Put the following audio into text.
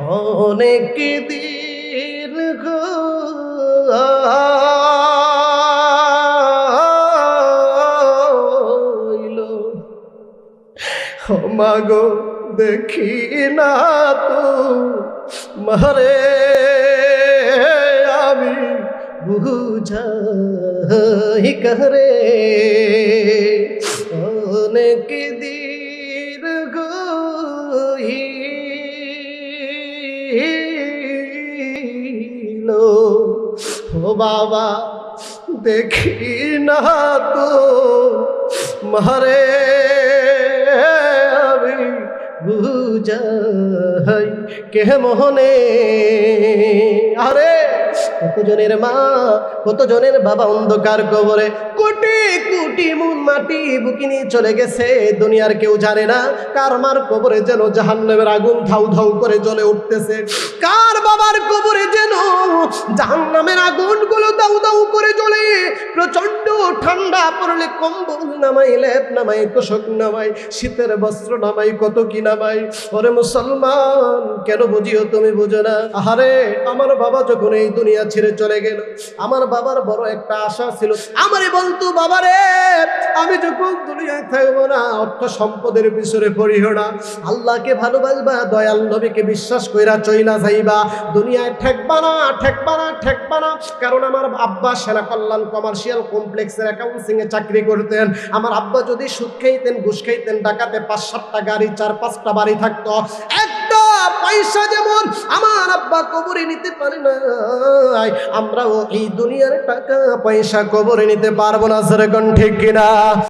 অনেক দিন মাগো দেখি না তো মারে আমি বুঝাই করে। অনেক দিন ও বাবা, দেখি না তো, মারে, আমি বুঝাই কে মোহনে। আরে, কতজনের মা, কতজনের বাবা অন্ধকার কবরে, কোটি কোটি মুন মাটি বুকি নিয়ে চলে গেছে, দুনিয়ার কেউ জানে না, কার মার কবরে যেন জাহান্নামের আগুন ধাউ ধাউ করে জ্বলে উঠতেছে। কার বাবার কবরে যেন জাহান্নামের আগুনগুলো দাউ দাউ করে জ্বলে প্রচণ্ড ঠান্ডা পড়লে কম্বল নামাই লেপ নামাই তোষক নামাই শীতের বস্ত্র নামাই কত কি নামাই ওরে মুসলমান, কেন বুঝিও তুমি বুঝো না? আহারে, আমার বাবা যখন এই দুনিয়া ছেড়ে চলে গেল, আমার বাবার বড় একটা আশা ছিল। আমারে বলতো, বাবারে, আমি যখন দুনিয়ায় থাকব না, অর্থ সম্পদের পিছনে পড়িও না। আল্লাহকে ভালোবাসবা, দয়াল নবীকে বিশ্বাস কইরা চইলা যাইবা। দুনিয়ায় ঠেকবা না ঠেকবা না ঠেকবা না। কারণ আমার আব্বা সেনা কল্যাণ কমার্শিয়াল কমপ্লেক্সের অ্যাকাউন্সিং এ চাকরি করতেন। আমার আব্বা যদি সুদ খাইতেন, ঘুষ খাইতেন, ডাকাতে পাঁচ সাতটা গাড়ি চার পাঁচটা বাড়ি থাকতো। পয়সা যেমন আমার আব্বা কবরে নিতে পারে না আমরাও এই দুনিয়ার টাকা পয়সা কবরে নিতে পারব না সেরকম ঠিক কিনা?